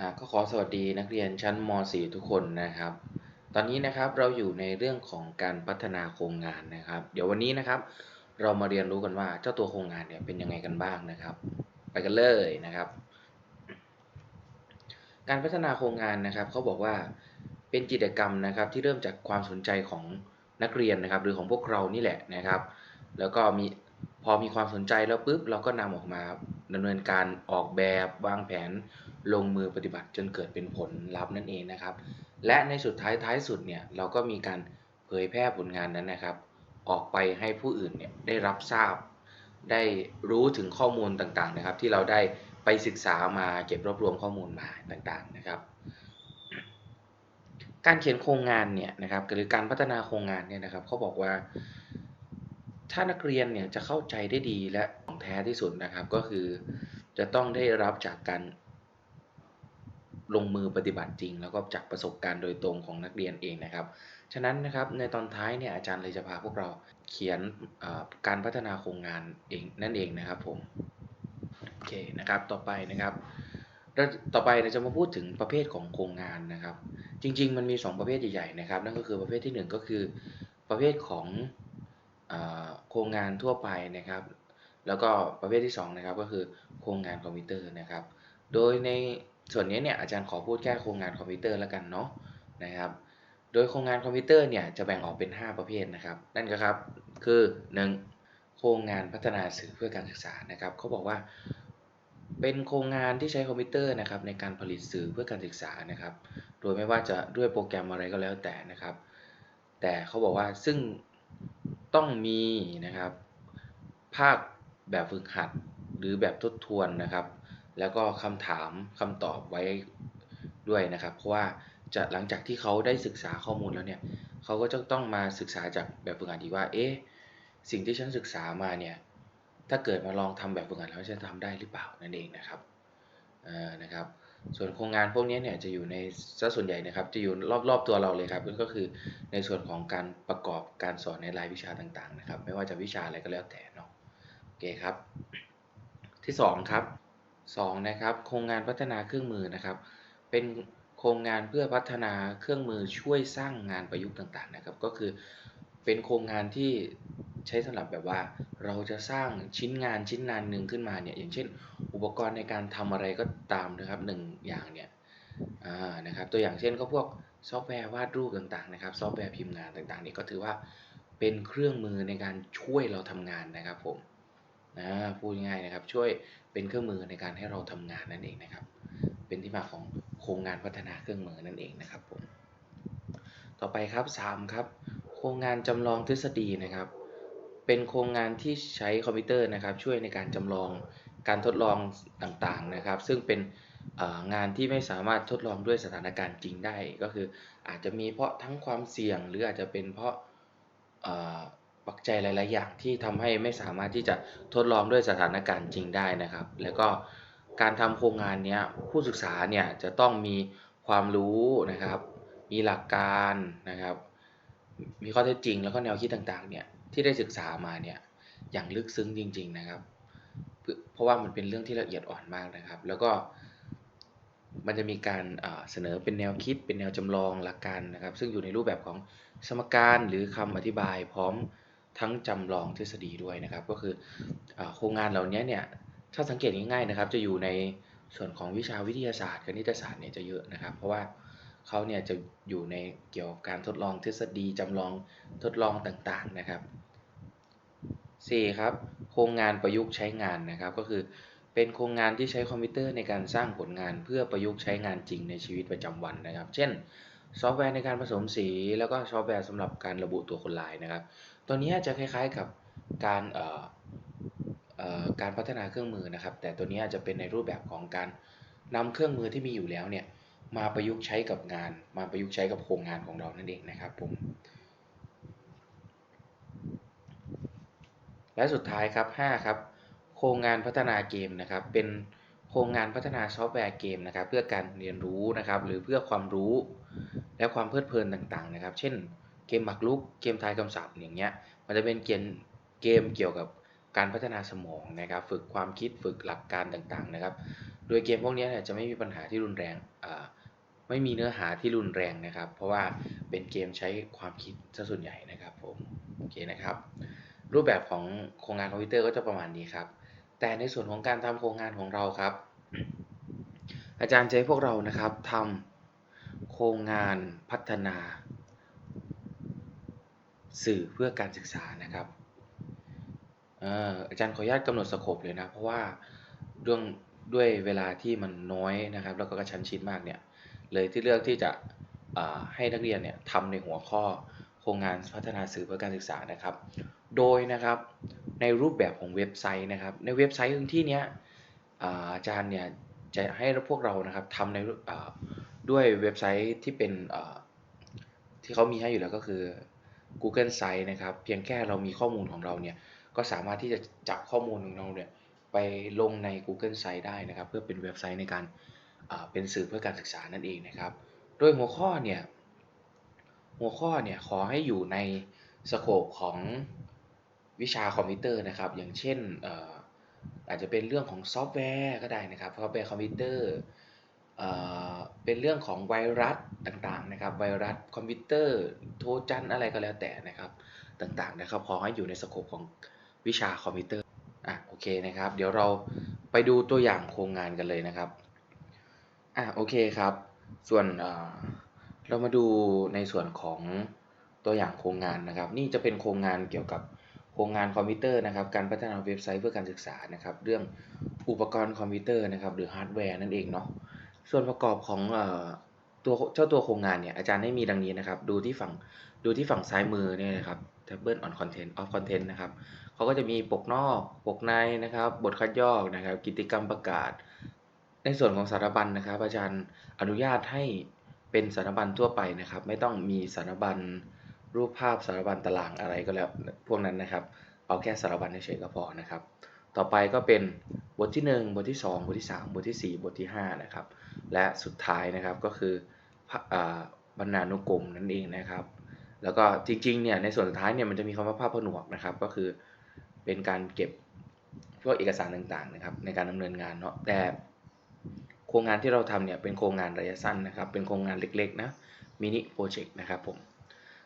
อ่าก็ขอสวัสดีนักเรียนชั้นม .4 ทุกคนนะครับ ตอนนี้นะครับเราอยู่ในเรื่องของการพัฒนาโครงงานนะครับ เดี๋ยววันนี้นะครับ เรามาเรียนรู้กันว่าเจ้าตัวโครงงานเนี่ยเป็นยังไงกันบ้างนะครับ ไปกันเลยนะครับ การพัฒนาโครงงานนะครับเขาบอกว่าเป็นกิจกรรมนะครับที่เริ่มจากความสนใจของนักเรียนนะครับ หรือของพวกเรานี่แหละนะครับ แล้วก็มีพอมีความสนใจแล้วปุ๊บเราก็นำออกมาดำเนินการออกแบบวางแผน ลงมือปฏิบัติจนเกิดเป็นผลลัพธ์นั่นเองนะครับ และในสุดท้ายท้ายสุดเนี่ยเราก็มีการเผยแพร่ผลงานนั้นนะครับ ออกไปให้ผู้อื่นเนี่ยได้รับทราบ ได้รู้ถึงข้อมูลต่างๆนะครับ ที่เราได้ไปศึกษามาเก็บรวบรวมข้อมูลมาต่างๆนะครับ การเขียนโครงงานเนี่ยนะครับหรือการพัฒนาโครงงานเนี่ยนะครับเขาบอกว่า ถ้านักเรียนเนี่ยจะเข้าใจได้ดีและของแท้ที่สุดนะครับ ก็คือจะต้องได้รับจากการ ลงมือปฏิบัติจริง แล้วก็จากประสบการณ์โดยตรงของนักเรียนเองนะครับ ฉะนั้นนะครับในตอนท้ายเนี่ยอาจารย์เลยจะพาพวกเราเขียนการพัฒนาโครงงานเองนั่นเองนะครับผมโอเคนะครับต่อไปนะครับต่อไปเราจะมาพูดถึงประเภทของโครงงานนะครับ จริง ๆ มันมี 2 ประเภทใหญ่ๆนะครับ นั่นก็คือประเภทที่ 1 ก็คือประเภทของโครงงานทั่วไปนะครับ แล้วก็ประเภทที่2นะครับก็คือโครงงานคอมพิวเตอร์นะครับ โดยใน ส่วนนี้เนี่ยอาจารย์ขอพูดแค่โครงงานคอมพิวเตอร์แล้วกันเนาะนะครับ โดยโครงงานคอมพิวเตอร์เนี่ยจะแบ่งออกเป็น 5 ประเภทนะครับ นั่นก็ครับคือ 1. โครงงานพัฒนาสื่อเพื่อการศึกษานะครับเขาบอกว่าเป็นโครงงานที่ใช้คอมพิวเตอร์นะครับในการผลิตสื่อเพื่อการศึกษานะครับ โดยไม่ว่าจะด้วยโปรแกรมอะไรก็แล้วแต่นะครับ แต่เขาบอกว่าซึ่งต้องมีนะครับ ภาคแบบฝึกหัดหรือแบบทบทวนนะครับ แล้วก็คำถามคำตอบไว้ด้วยนะครับ เพราะว่าจะหลังจากที่เขาได้ศึกษาข้อมูลแล้วเนี่ยเขาก็จะต้องมาศึกษาจากแบบฝึกหัดอีกว่า เอ๊ะสิ่งที่ฉันศึกษามาเนี่ยถ้าเกิดมาลองทำแบบฝึกหัดแล้วจะทำได้หรือเปล่านั่นเองนะครับนะครับ ส่วนโครงงานพวกนี้เนี่ยจะอยู่ในซะส่วนใหญ่นะครับ จะอยู่รอบๆตัวเราเลยครับก็คือในส่วนของการประกอบการสอนในรายวิชาต่างๆนะครับ ไม่ว่าจะวิชาอะไรก็แล้วแต่เนาะโอเคครับ ที่2ครับ 2นะครับโครงงานพัฒนาเครื่องมือนะครับ เป็นโครงงานเพื่อพัฒนาเครื่องมือช่วยสร้างงานประยุกต์ต่างๆนะครับ ก็คือเป็นโครงงานที่ใช้สำหรับแบบว่า เราจะสร้างชิ้นงานชิ้นงานหนึ่งขึ้นมาเนี่ยอย่างเช่น อุปกรณ์ในการทำอะไรก็ตามนะครับหนึ่งอย่างเนี่ยนะครับตัวอย่างเช่นก็พวกซอฟต์แวร์วาดรูปต่างๆนะครับ ซอฟต์แวร์พิมพ์งานต่างๆนี่ก็ถือว่าเป็นเครื่องมือในการช่วยเราทำงานนะครับผม นะพูดง่ายนะครับ ช่วยเป็นเครื่องมือในการให้เราทำงานนั่นเองนะครับ เป็นที่มาของโครงงานพัฒนาเครื่องมือนั่นเองนะครับผมต่อไปครับ 3 ครับ โครงงานจำลองทฤษฎีนะครับ เป็นโครงงานที่ใช้คอมพิวเตอร์นะครับ ช่วยในการจำลองการทดลองต่างๆนะครับ ซึ่งเป็นงานที่ไม่สามารถทดลองด้วยสถานการณ์จริงได้ ก็คืออาจจะมีเพราะทั้งความเสี่ยง หรืออาจจะเป็นเพราะ ปัจจัยหลาย ๆ อย่างที่ทำให้ไม่สามารถที่จะทดลองด้วยสถานการณ์จริงได้นะครับ แล้วก็การทำโครงงานนี้ผู้ศึกษาเนี่ยจะต้องมีความรู้นะครับ มีหลักการนะครับ มีข้อเท็จจริงแล้วก็แนวคิดต่าง ๆ เนี่ยที่ได้ศึกษามาเนี่ยอย่างลึกซึ้งจริง ๆ นะครับ เพราะว่ามันเป็นเรื่องที่ละเอียดอ่อนมากนะครับ แล้วก็มันจะมีการเสนอเป็นแนวคิดเป็นแนวจำลองหลักการนะครับ ซึ่งอยู่ในรูปแบบของสมการหรือคำอธิบายพร้อม ทั้งจำลองทฤษฎีด้วยนะครับ ก็คืออโครงงานเหล่านี้เนี่ยถ้าสังเกตง่ายๆนะครับ จะอยู่ในส่วนของวิชาวิทยาศาสตร์คณิตศาสตร์เนี่ยจะเยอะนะครับ เพราะว่าเขาเนี่ยจะอยู่ในเกี่ยวกับการทดลองทฤษฎีจำลองทดลองต่างๆนะครับ 4. ครับโครงงานประยุกต์ใช้งานนะครับ ก็คือเป็นโครงงานที่ใช้คอมพิวเตอร์ในการสร้างผลงานเพื่อประยุกต์ใช้งานจริงในชีวิตประจำวันนะครับ เช่น ซอฟต์แวร์ในการผสมสี แล้วก็ซอฟต์แวร์สำหรับการระบุตัวคนลายนะครับ ตัวนี้จะคล้ายๆกับการการพัฒนาเครื่องมือนะครับ แต่ตัวนี้จะเป็นในรูปแบบของการนำเครื่องมือที่มีอยู่แล้วเนี่ยมาประยุกต์ใช้กับงาน มาประยุกต์ใช้กับโครงงานของเรานั่นเองนะครับผมและสุดท้ายครับ5ครับโครงงานพัฒนาเกมนะครับ เป็นโครงงานพัฒนาซอฟต์แวร์เกมนะครับ เพื่อการเรียนรู้นะครับ หรือเพื่อความรู้และความเพลิดเพลินต่างๆนะครับ เช่น เกมหมากรุก เกมทายคำศัพท์อย่างเงี้ย มันจะเป็นเกมเกมเกี่ยวกับการพัฒนาสมองนะครับ ฝึกความคิดฝึกหลักการต่างๆนะครับ โดยเกมพวกนี้เนี่ยจะไม่มีปัญหาที่รุนแรงไม่มีเนื้อหาที่รุนแรงนะครับ เพราะว่าเป็นเกมใช้ความคิดซะส่วนใหญ่นะครับผมโอเคนะครับ รูปแบบของโครงงานคอมพิวเตอร์ก็จะประมาณนี้ครับ แต่ในส่วนของการทำโครงงานของเราครับ อาจารย์ให้พวกเรานะครับทำโครงงานพัฒนา สื่อเพื่อการศึกษานะครับอาจารย์ขออนุญาตกำหนดสโคปเลยนะ เพราะว่าเรื่องด้วยเวลาที่มันน้อยนะครับ แล้วก็กระชั้นชิดมากเนี่ยเลยที่เลือกที่จะให้นักเรียนเนี่ยทำในหัวข้อโครงงานพัฒนาสื่อเพื่อการศึกษานะครับ โดยนะครับในรูปแบบของเว็บไซต์นะครับ ในเว็บไซต์ที่เนี้ยอ่าอาจารย์เนี่ยจะให้พวกเรานะครับทำในด้วยเว็บไซต์ที่เป็นที่เขามีให้อยู่แล้วก็คือ Google Site นะครับ เพียงแค่เรามีข้อมูลของเราเนี่ยก็สามารถที่จะจับข้อมูลของเราเนี่ยไปลงใน Google Site ได้นะครับ เพื่อเป็นเว็บไซต์ในการเป็นสื่อเพื่อการศึกษานั่นเองนะครับ โดยหัวข้อเนี่ยหัวข้อเนี่ยขอให้อยู่ในสโคปของวิชาคอมพิวเตอร์นะครับ อย่างเช่นอาจจะเป็นเรื่องของซอฟต์แวร์ก็ได้นะครับซอฟต์แวร์คอมพิวเตอร์ เป็นเรื่องของไวรัสต่างๆนะครับ ไวรัสคอมพิวเตอร์โทรจันอะไรก็แล้วแต่นะครับ ต่างๆนะครับขอให้อยู่ในสโคปของวิชาคอมพิวเตอร์อะโอเคนะครับ เดี๋ยวเราไปดูตัวอย่างโครงงานกันเลยนะครับอะโอเคครับ ส่วนเเรามาดูในส่วนของตัวอย่างโครงงานนะครับ นี่จะเป็นโครงงานเกี่ยวกับโครงงานคอมพิวเตอร์นะครับการพัฒนาเว็บไซต์เพื่อการศึกษานะครับ เรื่องอุปกรณ์คอมพิวเตอร์นะครับ หรือฮาร์ดแวร์นั่นเองเนาะ ส่วนประกอบของอตัวเจ้าตัวโครงงานเนี่ยอาจารย์ให้มีดังนี้นะครับ ดูที่ฝั่งดูที่ฝั่งซ้ายมือเนี่ยนะครับ Table on Content of Content นะครับเขาก็จะมีปกนอกปกในนะครับ บทคัดย่อนะครับ กิจกรรมประกาศ ในส่วนของสารบัญนะครับ อาจารย์อนุญาตให้เป็นสารบัญทั่วไปนะครับ ไม่ต้องมีสารบัญรูปภาพสารบัญตารางอะไรก็แล้วพวกนั้นนะครับ เอาแค่สารบัญเฉยๆก็พอนะครับ ต่อไปก็เป็นบทที่ 1 บทที่ 2 บทที่ 3 บทที่ 4 บทที่5นะครับ และสุดท้ายนะครับก็คืออบรรณานุกรมนั่นเองนะครับ แล้วก็จริงๆเนี่ยในส่วนสุดท้ายเนี่ยมันจะมีคำว่าภาพผนวกนะครับ ก็คือเป็นการเก็บพวกเอกสารต่างๆนะครับในการดำเนินงานเนาะแต่โครงงานที่เราทำเนี่ยเป็นโครงงานระยะสั้นนะครับ เป็นโครงงานเล็กๆนะมินิโปรเจกต์นะครับผม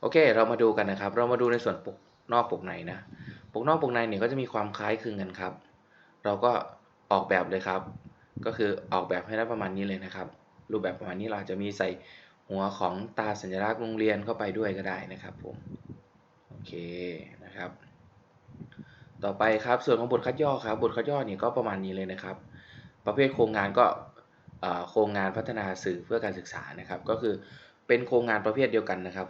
โอเค เรามาดูกันนะครับ เรามาดูในส่วนปกนอกปกในนะ ปกนอกปกในเนี่ยก็จะมีความคล้ายคลึงกันครับ เราก็ออกแบบเลยครับ ก็คือออกแบบให้ได้ประมาณนี้เลยนะครับ รูปแบบประมาณนี้เราจะมีใส่หัวของตาสัญลักษณ์โรงเรียนเข้าไปด้วยก็ได้นะครับผมโอเคนะครับ ต่อไปครับส่วนของบทคัดย่อครับบทคัดย่อนี่ก็ประมาณนี้เลยนะครับ ประเภทโครงงานก็โครงงานพัฒนาสื่อเพื่อการศึกษานะครับ ก็คือเป็นโครงงานประเภทเดียวกันนะครับ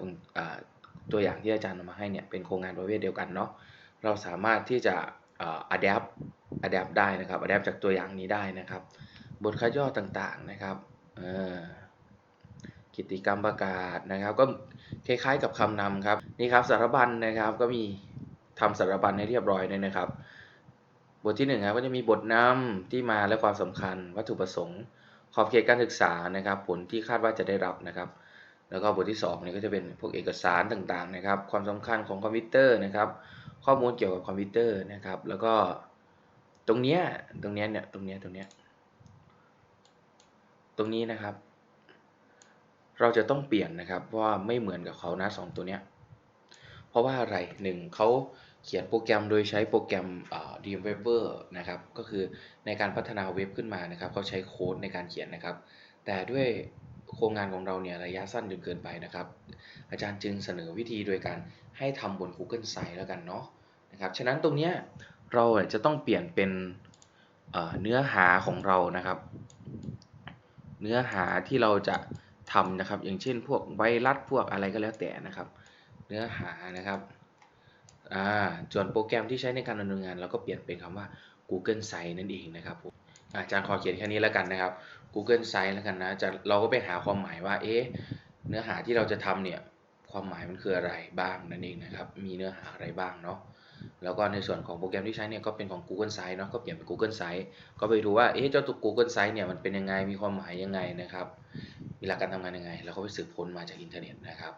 ตัวอย่างที่อาจารย์นำมาให้เนี่ยเป็นโครงงานประเภทเดียวกันเนาะเราสามารถที่จะเอ่อ adapt adapt ได้นะครับ adapt จากตัวอย่างนี้ได้นะครับ บทคัดย่อต่างๆนะครับเอ่อกิจกรรมประกาศนะครับ ก็คล้ายๆกับคำนำครับนี่ครับสารบัญนะครับก็มีทำสารบัญให้เรียบร้อยเลยนะครับ บทที่หนึ่งครับก็จะมีบทนำที่มาและความสำคัญ วัตถุประสงค์ ขอบเขตการศึกษานะครับ ผลที่คาดว่าจะได้รับนะครับ แล้วก็บทที่2เนี่ยก็จะเป็นพวกเอกสารต่างๆนะครับ ความสำคัญของคอมพิวเตอร์นะครับ ข้อมูลเกี่ยวกับคอมพิวเตอร์นะครับ แล้วก็ ตรงเนี้ยตรงเนี้ยเนี่ยตรงเนี้ยตรงเนี้ยตรงนี้นะครับ เราจะต้องเปลี่ยนนะครับว่าไม่เหมือนกับเขานะสองตัวเนี้ยเพราะว่าอะไรหนึ่งเขาเขียนโปรแกรมโดยใช้โปรแกรมอ่า Dreamweaver นะครับ ก็คือในการพัฒนาเว็บขึ้นมานะครับเขาใช้โค้ดในการเขียนนะครับ แต่ด้วยโครงงานของเราเนี่ยระยะสั้นจนเกินไปนะครับ อาจารย์จึงเสนอวิธีโดยการให้ทำบน Google Site แล้วกันเนาะนะครับ ฉะนั้นตรงเนี้ย เราจะต้องเปลี่ยนเป็นเนื้อหาของเรานะครับ เนื้อหาที่เราจะทำนะครับ อย่างเช่นพวกไวรัสพวกอะไรก็แล้วแต่นะครับ เนื้อหานะครับอ่าส่วนโปรแกรมที่ใช้ในการดำเนินงาน เราก็เปลี่ยนเป็นคำว่า Google Site นั่นเองนะครับผมอาจารย์ขอเขียนแค่นี้แล้วกันนะครับ Google Site แล้วกันนะจะเราก็ไปหาความหมายว่าเอ๊ะเนื้อหาที่เราจะทำเนี่ยความหมายมันคืออะไรบ้างนั่นเองนะครับ มีเนื้อหาอะไรบ้างเนาะ แล้วก็ในส่วนของโปรแกรมที่ใช้เนี่ยก็เป็นของ Google Site เนาะก็เปลี่ยนเป็น Google Site ก็ไปดูว่าเอ๊ะเจ้าตัว Google Site เนี่ยมันเป็นยังไงมีความหมายยังไงนะครับมีหลักการทำงานยังไงแล้วก็ไปสืบค้นมาจากอินเทอร์เน็ตนะครับ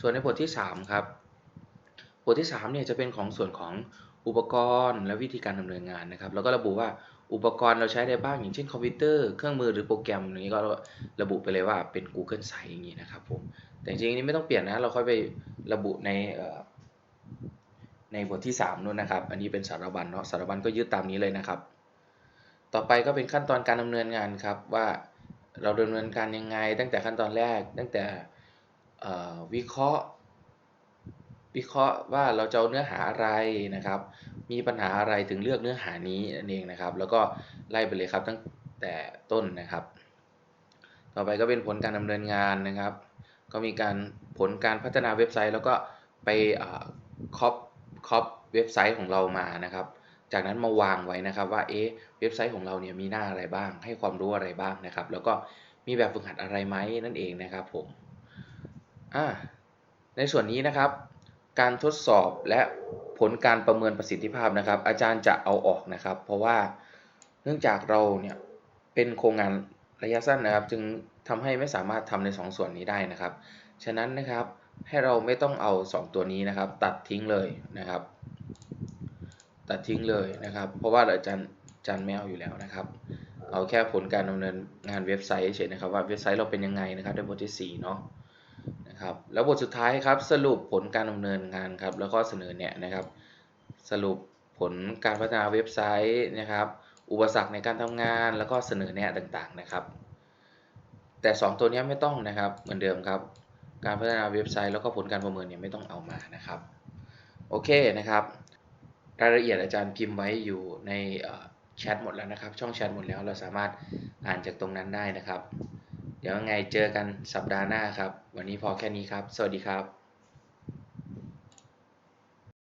ส่วนในบทที่ 3 ครับบทที่3เนี่ยจะเป็นของส่วนของอุปกรณ์และวิธีการดำเนินงานนะครับ แล้วก็ระบุว่าอุปกรณ์เราใช้ได้บ้างอย่างเช่นคอมพิวเตอร์เครื่องมือหรือโปรแกรมอย่างนี้ก็ระบุไปเลยว่าเป็น Google Site อย่างนี้นะครับผมแต่จริงๆนี้ไม่ต้องเปลี่ยนนะเราค่อยไประบุใน ในบทที่ 3นู่นนะครับ อันนี้เป็นสารบัญเนาะสารบัญก็ยึดตามนี้เลยนะครับ ต่อไปก็เป็นขั้นตอนการดำเนินงานครับว่าเราดำเนินการยังไง ตั้งแต่ขั้นตอนแรก ตั้งแต่อ่อวิเคราะห์ วิเคราะห์ว่าเราจะเอาเนื้อหาอะไรนะครับ มีปัญหาอะไรถึงเลือกเนื้อหานี้นั่นเองนะครับ แล้วก็ไล่ไปเลยครับตั้งแต่ต้นนะครับ ต่อไปก็เป็นผลการดำเนินงานนะครับ ก็มีการผลการพัฒนาเว็บไซต์ แล้วก็ไปคอป คอปเว็บไซต์ของเรามานะครับ จากนั้นมาวางไว้นะครับว่าเอ๊ะเว็บไซต์ของเราเนี่ยมีหน้าอะไรบ้าง ให้ความรู้อะไรบ้างนะครับ แล้วก็มีแบบฝึกหัดอะไรไหมนั่นเองนะครับผมอ่าในส่วนนี้นะครับ การทดสอบและผลการประเมินประสิทธิภาพนะครับ อาจารย์จะเอาออกนะครับ เพราะว่าเนื่องจากเราเนี่ยเป็นโครงงานระยะสั้นนะครับ จึงทำให้ไม่สามารถทำใน2ส่วนนี้ได้นะครับ ฉะนั้นนะครับ ให้เราไม่ต้องเอา 2 ตัวนี้นะครับ ตัดทิ้งเลยนะครับ ตัดทิ้งเลยนะครับ เพราะว่าอาจารย์จารย์ไม่เอาอยู่แล้วนะครับ เอาแค่ผลการดำเนินงานเว็บไซต์เฉยนะครับว่าเว็บไซต์เราเป็นยังไงนะครับในบทที่4เนาะนะครับแล้วบทสุดท้ายครับสรุปผลการดำเนินงานครับแล้วก็เสนอแนะนะครับ สรุปผลการพัฒนาเว็บไซต์นะครับ อุปสรรคในการทำงานแล้วก็เสนอแนะต่างๆนะครับ แต่ 2 ตัวนี้ไม่ต้องนะครับเหมือนเดิมครับ การพัฒนาเว็บไซต์แล้วก็ผลการประเมินเนี่ยไม่ต้องเอามานะครับ โอเคนะครับ รายละเอียดอาจารย์พิมพ์ไว้อยู่ในแชทหมดแล้วนะครับ ช่องแชทหมดแล้วเราสามารถอ่านจากตรงนั้นได้นะครับ เดี๋ยวยังไงเจอกันสัปดาห์หน้าครับ วันนี้พอแค่นี้ครับ สวัสดีครับ